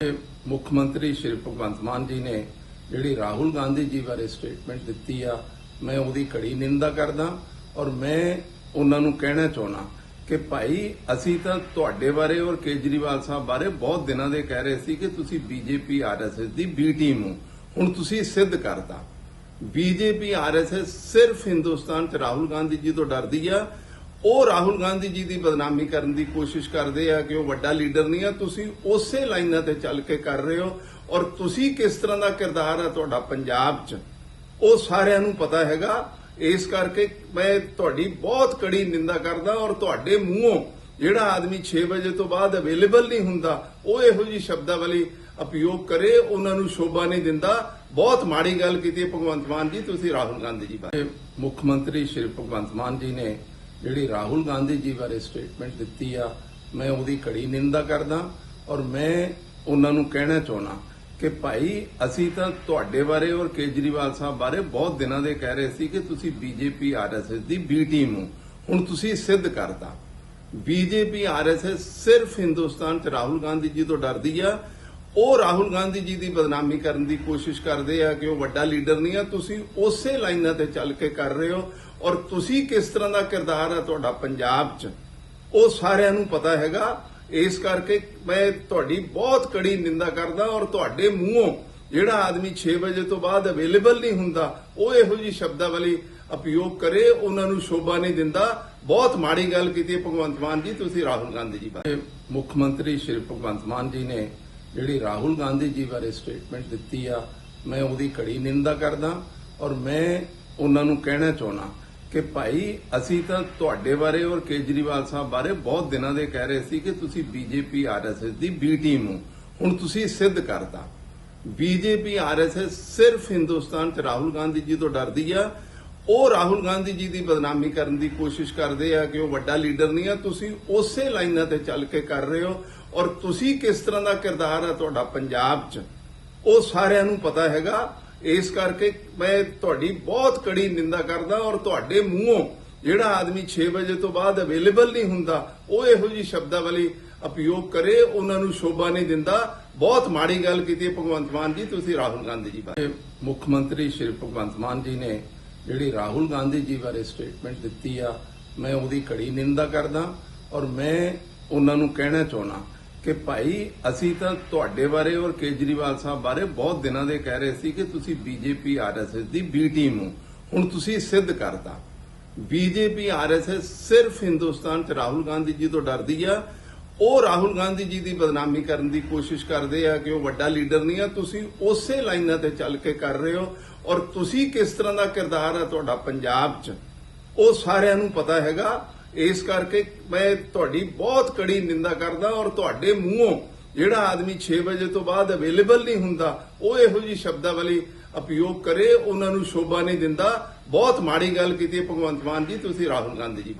ਮੁੱਖ ਮੰਤਰੀ ਸ਼੍ਰੀ ਭਗਵੰਤ ਮਾਨ ਜੀ ਨੇ ਜਿਹੜੀ ਰਾਹੁਲ ਗਾਂਧੀ ਜੀ ਬਾਰੇ ਸਟੇਟਮੈਂਟ ਦਿੱਤੀ ਆ, ਮੈਂ ਉਹਦੀ ਕੜੀ ਨਿੰਦਾ ਕਰਦਾ ਔਰ ਮੈਂ ਉਹਨਾਂ ਨੂੰ ਕਹਿਣਾ ਚਾਹਣਾ ਕਿ ਭਾਈ, ਅਸੀਂ ਤਾਂ ਤੁਹਾਡੇ ਬਾਰੇ ਔਰ ਕੇਜਰੀਵਾਲ ਸਾਹਿਬ ਬਾਰੇ ਬਹੁਤ ਦਿਨਾਂ ਦੇ ਕਹਿ ਰਹੇ ਸੀ ਕਿ ਤੁਸੀਂ ਬੀਜੇਪੀ ਆਰਐਸਐਸ ਦੀ ਬੀ ਟੀਮ ਹੋ। ਹੁਣ ਤੁਸੀਂ ਸਿੱਧ ਕਰਤਾ। ਬੀਜੇਪੀ ਆਰਐਸਐਸ ਸਿਰਫ ਹਿੰਦੁਸਤਾਨ 'ਚ ਰਾਹੁਲ ਗਾਂਧੀ ਜੀ ਤੋਂ ਡਰਦੀ ਆ ਉਹ ਰਾਹੁਲ ਗਾਂਧੀ ਜੀ ਦੀ ਬਦਨਾਮੀ ਕਰਨ ਦੀ ਕੋਸ਼ਿਸ਼ ਕਰਦੇ ਆ ਕਿ ਉਹ ਵੱਡਾ ਲੀਡਰ ਨਹੀਂ ਆ, ਤੁਸੀਂ ਉਸੇ ਲਾਈਨਾਂ ਤੇ ਚੱਲ ਕੇ ਕਰ ਰਹੇ ਹੋ ਔਰ ਤੁਸੀਂ ਕਿਸ ਤਰ੍ਹਾਂ ਦਾ ਕਿਰਦਾਰ ਆ ਤੁਹਾਡਾ ਪੰਜਾਬ 'ਚ? ਉਹ ਸਾਰਿਆਂ ਨੂੰ ਪਤਾ ਹੈਗਾ। ਇਸ ਕਰਕੇ ਮੈਂ ਤੁਹਾਡੀ ਬਹੁਤ ਕੜੀ ਨਿੰਦਾ ਕਰਦਾ ਔਰ ਤੁਹਾਡੇ ਮੂੰਹੋਂ ਜਿਹੜਾ ਆਦਮੀ 6 ਵਜੇ ਤੋਂ ਬਾਅਦ ਅਵੇਲੇਬਲ ਨਹੀਂ ਹੁੰਦਾ, ਉਹ ਇਹੋ ਜੀ ਸ਼ਬਦਾਵਲੀ ਉਪਯੋਗ ਕਰੇ, ਉਹਨਾਂ ਨੂੰ ਸ਼ੋਭਾ ਨਹੀਂ ਦਿੰਦਾ। ਬਹੁਤ ਮਾੜੀ ਗੱਲ ਕੀਤੀ ਭਗਵੰਤ ਮਾਨ ਜੀ, ਤੁਸੀਂ ਰਾਹੁਲ ਗਾਂਧੀ ਜੀ ਬਾਰੇ। ਮੁੱਖ ਮੰਤਰੀ ਸ਼੍ਰੀ ਭਗਵੰਤ ਮਾਨ ਜੀ ਨੇ ਜਿਹੜੀ ਰਾਹੁਲ ਗਾਂਧੀ ਜੀ ਬਾਰੇ ਸਟੇਟਮੈਂਟ ਦਿੱਤੀ ਆ, ਮੈਂ ਉਹਦੀ ਕੜੀ ਨਿੰਦਾ ਕਰਦਾ ਔਰ ਮੈਂ ਉਹਨਾਂ ਨੂੰ ਕਹਿਣਾ ਚਾਹਣਾ ਕਿ ਭਾਈ, ਅਸੀਂ ਤਾਂ ਤੁਹਾਡੇ ਬਾਰੇ ਔਰ ਕੇਜਰੀਵਾਲ ਸਾਹਿਬ ਬਾਰੇ ਬਹੁਤ ਦਿਨਾਂ ਦੇ ਕਹਿ ਰਹੇ ਸੀ ਕਿ ਤੁਸੀਂ ਬੀਜੇਪੀ, ਆਰਐਸਐਸ ਦੀ ਬੀ ਟੀਮ ਹੋ। ਹੁਣ ਤੁਸੀਂ ਸਿੱਧ ਕਰਤਾ। ਬੀਜੇਪੀ, ਆਰਐਸਐਸ ਸਿਰਫ ਹਿੰਦੁਸਤਾਨ 'ਚ ਰਾਹੁਲ ਗਾਂਧੀ ਜੀ ਤੋਂ ਡਰਦੀ ਆ। ਉਹ ਰਾਹੁਲ ਗਾਂਧੀ ਜੀ ਦੀ ਬਦਨਾਮੀ ਕਰਨ ਦੀ ਕੋਸ਼ਿਸ਼ ਕਰਦੇ ਆ ਕਿ ਉਹ ਵੱਡਾ ਲੀਡਰ ਨਹੀਂ ਆ। ਤੁਸੀਂ ਉਸੇ ਲਾਈਨਾਂ ਤੇ ਚੱਲ ਕੇ ਕਰ ਰਹੇ ਹੋ। ਔਰ ਤੁਸੀਂ ਕਿਸ ਤਰ੍ਹਾਂ ਦਾ ਕਿਰਦਾਰ ਆ ਤੁਹਾਡਾ ਪੰਜਾਬ 'ਚ, ਉਹ ਸਾਰਿਆਂ ਨੂੰ ਪਤਾ ਹੈਗਾ। ਇਸ ਕਰਕੇ ਮੈਂ ਤੁਹਾਡੀ ਬਹੁਤ ਕੜੀ ਨਿੰਦਾ ਕਰਦਾ ਔਰ ਤੁਹਾਡੇ ਮੂੰਹੋਂ ਜਿਹੜਾ ਆਦਮੀ 6 ਵਜੇ ਤੋਂ ਬਾਅਦ ਅਵੇਲੇਬਲ ਨਹੀਂ ਹੁੰਦਾ, ਉਹ ਇਹੋ ਜੀ ਸ਼ਬਦਾਵਲੀ ਉਪਯੋਗ ਕਰੇ, ਉਹਨਾਂ ਨੂੰ ਸ਼ੋਭਾ ਨਹੀਂ ਦਿੰਦਾ। ਬਹੁਤ ਮਾੜੀ ਗੱਲ ਕੀਤੀ ਹੈ ਭਗਵੰਤ ਮਾਨ ਜੀ, ਤੁਸੀਂ ਰਾਹੁਲ ਗਾਂਧੀ ਜੀ ਬਾਰੇ। ਮੁੱਖ ਮੰਤਰੀ ਸ਼੍ਰੀ ਭਗਵੰਤ ਮਾਨ ਜੀ ਨੇ ਜਿਹੜੀ ਰਾਹੁਲ ਗਾਂਧੀ ਜੀ ਬਾਰੇ ਸਟੇਟਮੈਂਟ ਦਿੱਤੀ ਆ, ਮੈਂ ਉਹਦੀ ਕੜੀ ਨਿੰਦਾ ਕਰਦਾ ਔਰ ਮੈਂ ਉਹਨਾਂ ਨੂੰ ਕਹਿਣਾ ਚਾਹੁੰਦਾ ਕਿ ਭਾਈ ਅਸੀਂ ਤਾਂ ਤੁਹਾਡੇ ਬਾਰੇ ਔਰ ਕੇਜਰੀਵਾਲ ਸਾਹਿਬ ਬਾਰੇ ਬਹੁਤ ਦਿਨਾਂ ਦੇ ਕਹਿ ਰਹੇ ਸੀ ਕਿ ਤੁਸੀਂ ਬੀਜੇਪੀ, ਆਰਐਸਐਸ ਦੀ ਬੀ ਟੀਮ ਹੋ। ਹੁਣ ਤੁਸੀਂ ਸਿੱਧ ਕਰਤਾ। ਬੀਜੇਪੀ, ਆਰਐਸਐਸ ਸਿਰਫ ਹਿੰਦੁਸਤਾਨ 'ਚ ਰਾਹੁਲ ਗਾਂਧੀ ਜੀ ਤੋਂ ਡਰਦੀ ਆ। ਉਹ ਰਾਹੁਲ ਗਾਂਧੀ ਜੀ ਦੀ ਬਦਨਾਮੀ ਕਰਨ ਦੀ ਕੋਸ਼ਿਸ਼ ਕਰਦੇ ਆ ਕਿ ਉਹ ਵੱਡਾ ਲੀਡਰ ਨਹੀਂ ਆ। ਤੁਸੀਂ ਉਸੇ ਲਾਈਨਾਂ ਤੇ ਚੱਲ ਕੇ ਕਰ ਰਹੇ ਹੋ। ਔਰ ਤੁਸੀਂ ਕਿਸ ਤਰ੍ਹਾਂ ਦਾ ਕਿਰਦਾਰ ਆ ਤੁਹਾਡਾ ਪੰਜਾਬ 'ਚ? ਉਹ ਸਾਰਿਆਂ ਨੂੰ ਪਤਾ ਹੈਗਾ। ਇਸ ਕਰਕੇ ਮੈਂ ਤੁਹਾਡੀ ਬਹੁਤ ਕੜੀ ਨਿੰਦਾ ਕਰਦਾ ਔਰ ਤੁਹਾਡੇ ਮੂੰਹੋਂ ਜਿਹੜਾ ਆਦਮੀ 6 ਵਜੇ ਤੋਂ ਬਾਅਦ ਅਵੇਲੇਬਲ ਨਹੀਂ ਹੁੰਦਾ, ਉਹ ਇਹੋ ਜੀ ਸ਼ਬਦਾਵਲੀ ਉਪਯੋਗ ਕਰੇ, ਉਹਨਾਂ ਨੂੰ ਸ਼ੋਭਾ ਨਹੀਂ ਦਿੰਦਾ। ਬਹੁਤ ਮਾੜੀ ਗੱਲ ਕੀਤੀ ਭਗਵੰਤ ਮਾਨ ਜੀ, ਤੁਸੀਂ ਰਾਹੁਲ ਗਾਂਧੀ ਜੀ ਬਾਰੇ। ਮੁੱਖ ਮੰਤਰੀ ਸ਼੍ਰੀ ਭਗਵੰਤ ਮਾਨ ਜੀ ਨੇ ਜਿਹੜੀ ਰਾਹੁਲ ਗਾਂਧੀ ਜੀ ਬਾਰੇ ਸਟੇਟਮੈਂਟ ਦਿੱਤੀ ਆ, ਮੈਂ ਉਹਦੀ ਕੜੀ ਨਿੰਦਾ ਕਰਦਾ ਔਰ ਮੈਂ ਉਹਨਾਂ ਨੂੰ ਕਹਿਣਾ ਚਾਹੁੰਦਾ ਕਿ ਭਾਈ ਅਸੀਂ ਤਾਂ ਤੁਹਾਡੇ ਬਾਰੇ ਔਰ ਕੇਜਰੀਵਾਲ ਸਾਹਿਬ ਬਾਰੇ ਬਹੁਤ ਦਿਨਾਂ ਦੇ ਕਹਿ ਰਹੇ ਸੀ ਕਿ ਤੁਸੀਂ ਬੀਜੇਪੀ, ਆਰਐਸਐਸ ਦੀ ਬੀ ਟੀਮ ਹੋ। ਹੁਣ ਤੁਸੀਂ ਸਿੱਧ ਕਰਤਾ। ਬੀਜੇਪੀ, ਆਰਐਸਐਸ ਸਿਰਫ ਹਿੰਦੁਸਤਾਨ 'ਚ ਰਾਹੁਲ ਗਾਂਧੀ ਜੀ ਤੋਂ ਡਰਦੀ ਆ। ਉਹ ਰਾਹੁਲ ਗਾਂਧੀ ਜੀ ਦੀ ਬਦਨਾਮੀ ਕਰਨ ਦੀ ਕੋਸ਼ਿਸ਼ ਕਰਦੇ ਆ ਕਿ ਉਹ ਵੱਡਾ ਲੀਡਰ ਨਹੀਂ ਆ। ਤੁਸੀਂ ਉਸੇ ਲਾਈਨਾਂ ਤੇ ਚੱਲ ਕੇ ਕਰ ਰਹੇ ਹੋ। ਔਰ ਤੁਸੀਂ ਕਿਸ ਤਰ੍ਹਾਂ ਦਾ ਕਿਰਦਾਰ ਆ ਤੁਹਾਡਾ ਪੰਜਾਬ 'ਚ? ਉਹ ਸਾਰਿਆਂ ਨੂੰ ਪਤਾ ਹੈਗਾ। ਇਸ ਕਰਕੇ ਮੈਂ ਤੁਹਾਡੀ ਬਹੁਤ ਕੜੀ ਨਿੰਦਾ ਕਰਦਾ ਔਰ ਤੁਹਾਡੇ ਮੂੰਹੋਂ ਜਿਹੜਾ ਆਦਮੀ 6 ਵਜੇ ਤੋਂ ਬਾਅਦ ਅਵੇਲੇਬਲ ਨਹੀਂ ਹੁੰਦਾ, ਉਹ ਇਹੋ ਜੀ ਸ਼ਬਦਾਵਲੀ ਉਪਯੋਗ ਕਰੇ, ਉਹਨਾਂ ਨੂੰ ਸ਼ੋਭਾ ਨਹੀਂ ਦਿੰਦਾ। ਬਹੁਤ ਮਾੜੀ ਗੱਲ ਕੀਤੀ ਭਗਵੰਤ ਮਾਨ ਜੀ, ਤੁਸੀਂ ਰਾਹੁਲ ਗਾਂਧੀ ਜੀ ਬਾਰੇ।